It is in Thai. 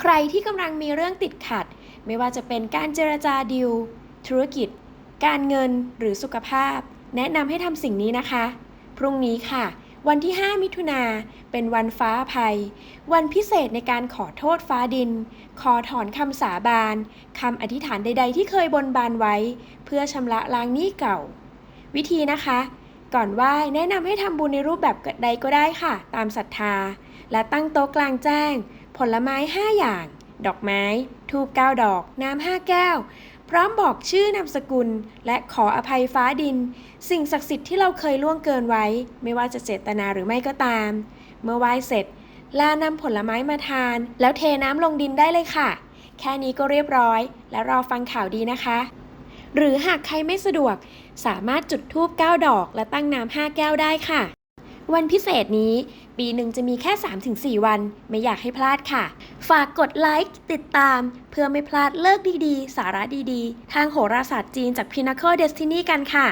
ใครที่กำลังมีเรื่องติดขัด ไม่ว่าจะเป็นการเจรจาดิว ธุรกิจ การเงินหรือสุขภาพ แนะนำให้ทำสิ่งนี้นะคะ พรุ่งนี้ค่ะ วันที่ 5 มิถุนาเป็นวันฟ้าภัย วันพิเศษในการขอโทษฟ้าดิน ขอถอนคำสาบานคำอธิษฐานใด ๆ ที่เคยบนบานไว้ เพื่อชำระล้างหนี้เก่า วิธีนะคะก่อนไหว้แนะนำให้ทำบุญในรูปแบบใดก็ได้ค่ะ ตามศรัทธา และตั้งโต๊ะกลางแจ้ง ผลไม้ 5 อย่าง ดอกไม้ ทูบ9ดอก น้ำ5แก้ว พร้อมบอกชื่อนามสกุล และขออภัยฟ้าดิน สิ่งศักดิ์สิทธิ์ที่เราเคยล่วงเกินไว้ ไม่ว่าจะเจตนาหรือไม่ก็ตาม เมื่อไหว้เสร็จ ลานำผลไม้มาทาน แล้วเทน้ำลงดินได้เลยค่ะ แค่นี้ก็เรียบร้อย และรอฟังข่าวดีนะคะ หรือหากใครไม่สะดวก สามารถจุดธูป9ดอก และตั้งน้ำ5แก้วได้ค่ะ วันพิเศษนี้ ปีหนึ่งจะมีแค่ 3-4 วัน ไม่อยากให้พลาดค่ะ ฝากกดไลค์ ติดตาม เพื่อไม่พลาดเลิกดีๆ สาระดีๆ ทางโหราศาสตร์จีนจาก Pinnacle Destiny กันค่ะ